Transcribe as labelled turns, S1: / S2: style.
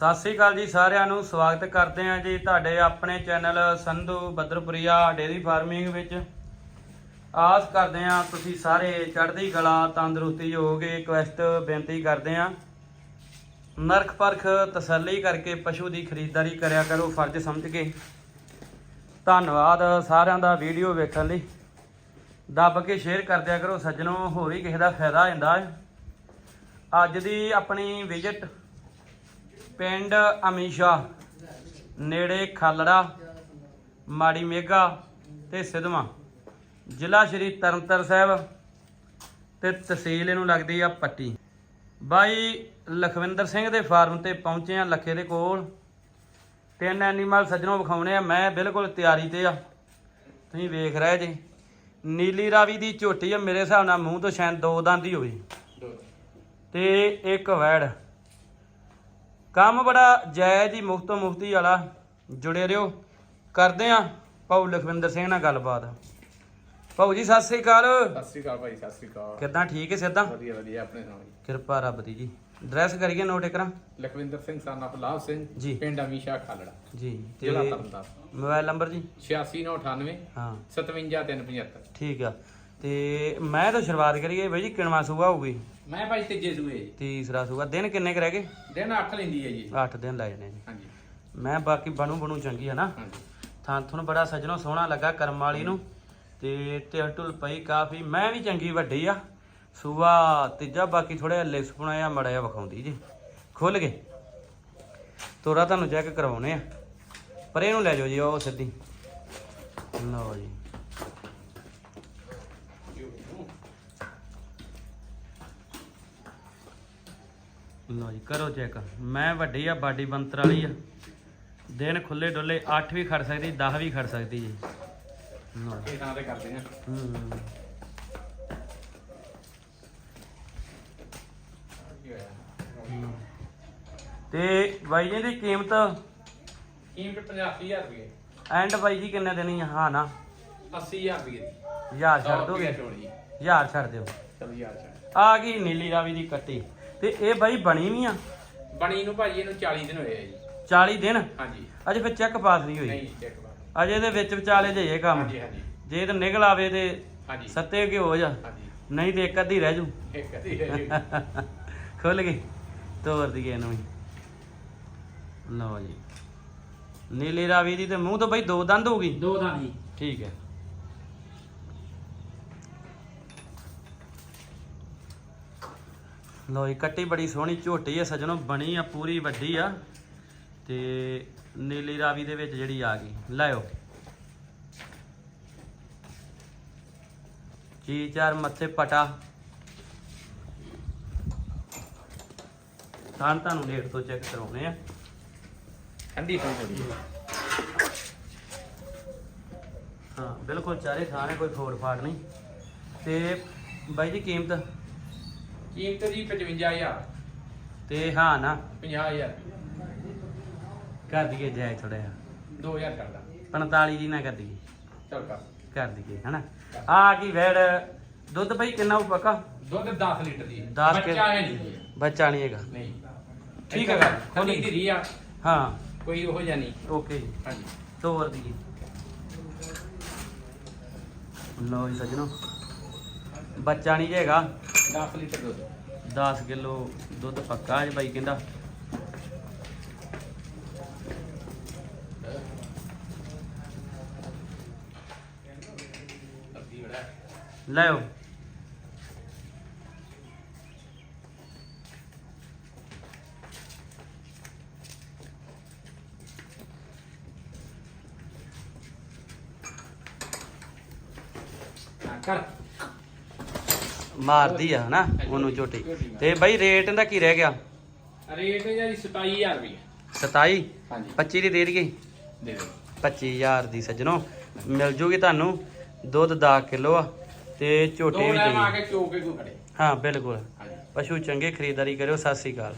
S1: ਸਤਿ ਸ੍ਰੀ ਅਕਾਲ ਜੀ ਸਾਰਿਆਂ ਨੂੰ, ਸਵਾਗਤ ਕਰਦੇ ਹਾਂ ਜੀ ਤੁਹਾਡੇ ਆਪਣੇ channel Sandhu Badarpuria dairy farming ਵਿੱਚ। ਆਸ ਕਰਦੇ ਹਾਂ ਤੁਸੀਂ ਸਾਰੇ ਚੜ੍ਹਦੀ ਕਲਾ, ਤੰਦਰੁਸਤੀ ਹੋਗੇ ਰਿਕਵੈਸਟ ਬੇਨਤੀ ਕਰਦੇ ਹਾਂ। ਨਰਖ ਪਰਖ ਤਸੱਲੀ ਕਰਕੇ ਪਸ਼ੂ ਦੀ ਖਰੀਦਦਾਰੀ ਕਰਿਆ ਕਰੋ, ਫਰਜ਼ ਸਮਝ ਕੇ। ਧੰਨਵਾਦ ਸਾਰਿਆਂ ਦਾ ਵੀਡੀਓ ਵੇਖਣ ਲਈ। ਦੱਬ ਕੇ ਸ਼ੇਅਰ ਕਰ ਦਿਆ ਕਰੋ ਸੱਜਣੋ, ਹੋਰ ਹੀ ਕਿਸੇ ਦਾ ਫਾਇਦਾ ਹੁੰਦਾ ਹੈ। ਅੱਜ ਦੀ ਆਪਣੀ ਵਿਜ਼ਿਟ ਪਿੰਡ ਅਮੀਸ਼ਾ ਨੇੜੇ ਖਾਲੜਾ ਮਾੜੀ ਮੇਗਾ ਤੇ ਸਿਧਵਾਂ। ਜ਼ਿਲ੍ਹਾ ਸ਼੍ਰੀ ਤਰਨਤਾਰਨ ਸਾਹਿਬ ਤੇ ਤਹਿਸੀਲ ਇਹਨੂੰ ਲੱਗਦੀ ਆ ਪੱਟੀ। ਬਾਈ ਲਖਵਿੰਦਰ ਸਿੰਘ ਦੇ ਫਾਰਮ ਤੇ ਪਹੁੰਚੇ ਆ ਲੱਖੇ ਦੇ ਕੋਲ। ਤਿੰਨ ਐਨੀਮਲ ਸੱਜਣੋਂ ਵਿਖਾਉਣੇ ਆ ਮੈਂ ਬਿਲਕੁਲ ਤਿਆਰੀ ਤੇ ਆ। ਤੁਸੀਂ ਵੇਖ ਰਹੇ ਜੀ। ਨੀਲੀ ਰਾਵੀ ਦੀ ਝੋਟੀ ਆ ਮੇਰੇ ਹਿਸਾਬ ਨਾਲ ਮੂੰਹ ਤੋਂ ਸ਼ਾਇਦ ਦੋ ਦੰਦ ਹੀ ਹੋਵੇ। ਤੇ ਇੱਕ ਵੈੜ। ਕੰਮ ਬੜਾ ਜਾਇਜ਼ ਹੀ ਮੁਫਤੋ ਮੁਫਤੀ ਵਾਲਾ ਜੁੜੇ ਰਹੋ। ਕਰਦੇ ਆ ਭਾਊ ਲਖਵਿੰਦਰ ਸਿੰਘ ਨਾਲ ਗੱਲਬਾਤ। ਭਾਊ ਜੀ ਸਤਿ ਸ੍ਰੀ ਅਕਾਲ।
S2: ਸਤਿ ਸ੍ਰੀ ਅਕਾਲ ਭਾਈ ਸਤਿ ਸ੍ਰੀ ਅਕਾਲ।
S1: ਕਿੱਦਾਂ ਠੀਕ ਹੈ ਸਿੱਧਾ?
S2: ਵਧੀਆ ਵਧੀਆ ਆਪਣੇ ਸੁਣਾਓ ਜੀ?
S1: ਕਿਰਪਾ ਰੱਬ ਦੀ ਜੀ। ਡਰੈਸ ਕਰੀਏ ਨੋਟ ਕਰਾਂ
S2: ਲਖਵਿੰਦਰ ਸਿੰਘ ਸਨ ਆਫ ਲਾਭ ਸਿੰਘ
S1: ਜੀ।
S2: ਪਿੰਡ ਅਮੀਸ਼ਾ ਖਾਲੜਾ।
S1: ਜੀ ਤੇ
S2: ਜ਼ਿਲ੍ਹਾ ਤਰਨਤਾਰਨ।
S1: ਮੋਬਾਈਲ ਨੰਬਰ ਜੀ?
S2: 8698
S1: ਹਾਂ।
S2: 57375
S1: ਠੀਕ ਆ। ਤੇ ਮੈਂ ਤਾਂ ਸ਼ੁਰੂਆਤ ਕਰੀਏ ਬਾਈ ਜੀ ਕਿਣਵਾ ਸੂਆ ਹੋਊਗੀ।
S2: ਮੈਂ ਭਾਈ ਤੀਜੇ ਸੂਏ ਜੀ।
S1: ਤੀਸਰਾ ਸੂਆ। ਦਿਨ ਕਿੰਨੇ ਕੁ ਰਹਿ ਗਏ?
S2: ਦਿਨ 8 ਲੈਂਦੀ ਹੈ ਜੀ।
S1: 8 ਦਿਨ ਲੱਗ ਜਾਣੇ ਜੀ
S2: ਹਾਂਜੀ।
S1: ਮੈਂ ਬਾਕੀ ਬਣੂ ਬਣੂ ਚੰਗੀ ਹੈ ਨਾ।
S2: ਹਾਂਜੀ।
S1: ਥਾਂ ਤੁਹਾਨੂੰ ਬੜਾ ਸਜਣੋ ਸੋਹਣਾ ਲੱਗਾ ਕਰਮ ਵਾਲੀ ਨੂੰ। ਤੇ ਤਿਲ ਟੁਲ ਪਈ ਕਾਫੀ। ਮੈਂ ਵੀ ਚੰਗੀ ਵੱਡੀ ਆ। ਸੂਆ ਤੀਜਾ ਬਾਕੀ ਥੋੜਾ ਲਿਸ ਪੁਣਾ ਆ ਮੜਾ ਜਿਹਾ ਵਿਖਾਉਂਦੀ ਜੀ। ਖੁੱਲ ਗਏ। ਤੋਰਾ ਤੁਹਾਨੂੰ ਚੈੱਕ ਕਰਵਾਉਣੇ ਆ। ਪਰ ਇਹਨੂੰ ਲੈ ਜਾਓ ਜੀ ਉਹ ਸਿੱਧੀ। ਲਓ ਜੀ। ਲਓ ਜੀ ਕਰੋ ਚੈੱਕ ਮੈਂ ਵੱਡੀ ਆ ਬਾਡੀ ਬੰਤਰ ਵਾਲੀ ਆ। ਦਿਨ ਖੁੱਲੇ ਡੁੱਲੇ 8 ਵੀ ਖੜ ਸਕਦੀ 10 ਵੀ ਖੜ ਸਕਦੀ ਜੀ। ਲਓ ਜੀ।
S2: ਇਹ ਤਾਂ ਤੇ ਕਰਦੇ ਆ।
S1: ਹੂੰ।
S2: ਕੀ ਹੋਇਆ
S1: ਹੂੰ। ਤੇ ਬਾਈ ਜੀ ਦੀ ਕੀਮਤ?
S2: ਕੀਮਤ 85000 ਰੁਪਏ।
S1: ਐਂਡ ਬਾਈ ਜੀ ਕਿੰਨੇ ਦੇਣੀ ਆ? ਹਾਂ ਨਾ?
S2: 80000 ਰੁਪਏ ਦੀ।
S1: ਹਜ਼ਾਰ ਛੱਡ ਦੋਗੇ?
S2: ਛੋੜੀ
S1: ਹਜ਼ਾਰ ਛੱਡ ਦਿਓ।
S2: ਚਲ ਯਾਰ ਛੱਡ।
S1: ਆ ਗਈ ਨੀਲੀ ਰਾਵੀ ਦੀ ਕੱਟੀ। ਤੇ ਇਹ ਬਾਈ ਬਣੀ ਵੀ ਆ?
S2: ਬਣੀ ਨੂੰ ਭਾਜੀ ਇਹਨੂੰ 40 ਦਿਨ ਹੋਏ ਆ ਜੀ।
S1: 40 ਦਿਨ?
S2: ਹਾਂਜੀ।
S1: ਅਜੇ ਫਿਰ ਚੈੱਕ ਪਾਸ ਨਹੀਂ ਹੋਈ?
S2: ਨਹੀਂ ਚੈੱਕ ਬਾਅਦ
S1: ਅਜੇ ਦੇ ਵਿੱਚ ਵਿਚਾਲੇ ਜੇ ਇਹ ਕੰਮ।
S2: ਹਾਂਜੀ ਹਾਂਜੀ।
S1: ਜੇ ਤੇ ਨਿਕਲ ਆਵੇ ਤੇ
S2: ਹਾਂਜੀ।
S1: ਸੱਤੇ ਕਿ ਹੋ ਜਾ।
S2: ਹਾਂਜੀ।
S1: ਨਹੀਂ ਤੇ ਇੱਕ ਅੱਧੀ ਰਹਿ ਜੂ।
S2: ਇੱਕ ਅੱਧੀ ਰਹਿ ਗਈ।
S1: ਖੁੱਲ ਗਈ। ਤੋਰ ਦਈਏ ਇਹਨੂੰ ਵੀ। ਲਓ ਜੀ। ਨੀਲੀ ਰਾਵੀ ਦੀ ਤੇ ਮੂੰਹ ਤੋਂ ਬਈ ਦੋ ਦੰਦ ਹੋਊਗੀ
S3: ਦੋ ਦਾ ਜੀ।
S1: ਠੀਕ ਹੈ। ਲੋ ਇਹ ਕੱਟੀ ਬੜੀ ਸੋਹਣੀ ਝੋਟੀ ਹੈ ਸਜਣੋ ਬਣੀ ਆ ਪੂਰੀ ਵੱਡੀ ਆ। ਤੇ ਨੀਲੀ ਰਾਵੀ ਦੇ ਵਿੱਚ ਜਿਹੜੀ ਆ ਗਈ ਲਾਇਓ। ਜੀ ਚਾਰ ਮੱਥੇ ਪਟਾ। ਤਾਂ ਤੁਹਾਨੂੰ ਡੇਟ ਤੋਂ ਚੈੱਕ ਕਰਾਉਣੇ ਆ।
S2: ਠੰਡੀ ਤੋਂ ਥੋੜੀ
S1: ਹਾਂ ਬਿਲਕੁਲ ਚਾਰੇ ਥਾਣੇ ਕੋਈ ਫੋੜ ਫਾੜ ਨਹੀਂ। ਤੇ ਬਾਈ ਜੀ ਕੀਮਤ?
S2: ਕੀਮਤ ਜੀ 55000
S1: ਤੇ ਹਾਂ ਨਾ।
S2: 50000
S1: ਕਰ ਦਈਏ ਜਾਇ ਥੋੜਾ ਜਿਹਾ।
S2: 2000 ਕਰਦਾ
S1: 45 ਦੀ। ਨਾ ਕਰ ਦਈਏ।
S2: ਚਲ ਕਰ।
S1: ਕਰ ਦਈਏ ਹਨਾ। ਆ ਕੀ ਵੈੜ। ਦੁੱਧ ਬਈ ਕਿੰਨਾ ਉਹ ਪੱਕਾ?
S2: ਦੁੱਧ 10 ਲੀਟਰ ਦੀ।
S1: 10 ਕਿ-
S2: ਬੱਚਾ ਹੈ ਨਹੀਂ।
S1: ਬੱਚਾ ਨਹੀਂ ਹੈਗਾ।
S2: ਨਹੀਂ।
S1: ਠੀਕ ਹੈ ਗੱਲ, ਖੋਲ
S2: ਖੋਲੀ
S1: ਲਈ।
S2: ਦੀ ਰੀ ਆ।
S1: ਹਾਂ।
S2: ਕੋਈ ਉਹ ਜਾਂ ਨਹੀਂ।
S1: ਓਕੇ ਜੀ।
S2: ਹਾਂਜੀ।
S1: ਤੋਰ ਦਈਏ। ਲੋ ਜੀ ਸਜਣੋ। ਬੱਚਾ ਨਹੀਂ ਹੈਗਾ।
S2: 10 ਲੀਟਰ ਦੁੱਧ।
S1: 10 ਕਿਲੋ ਦੁੱਧ ਪੱਕਾ ਜੀ ਬਾਈ ਕਹਿੰਦਾ। ਲੈਓ
S2: ਕਰ।
S1: ਮਾਰਦੀ ਆ ਹਨਾ? ਉਹਨੂੰ ਝੋਟੀ ਤੇ ਬਾਈ ਰੇਟ ਇਹਦਾ ਕੀ ਰਹਿ ਗਿਆ?
S2: ਰੇਟ ਜੀ 27000 ਰੁਪਏ
S1: 27
S2: ਹਾਂਜੀ।
S1: 25 ਦੀ ਦੇ ਦਈਏ?
S2: ਦੇ ਦਿਓ।
S1: 25000 ਦੀ ਸੱਜਣੋ। ਮਿਲ ਜੂਗੀ ਤੁਹਾਨੂੰ ਦੁੱਧ 10 ਕਿਲੋ ਆ ਤੇ ਝੋਟੀ
S2: ਦੋ
S1: ਵੀ
S2: ਟਾਈਮ ਆ
S1: ਚੰਗੀ
S2: ਕੇ ਚੋ ਕੇ ਕੋਈ ਖੜੇ?
S1: ਹਾਂ ਬਿਲਕੁਲ। ਪਸ਼ੂ ਚੰਗੇ ਖਰੀਦਦਾਰੀ ਕਰਿਓ ਸਤਿ ਸ੍ਰੀ ਅਕਾਲ।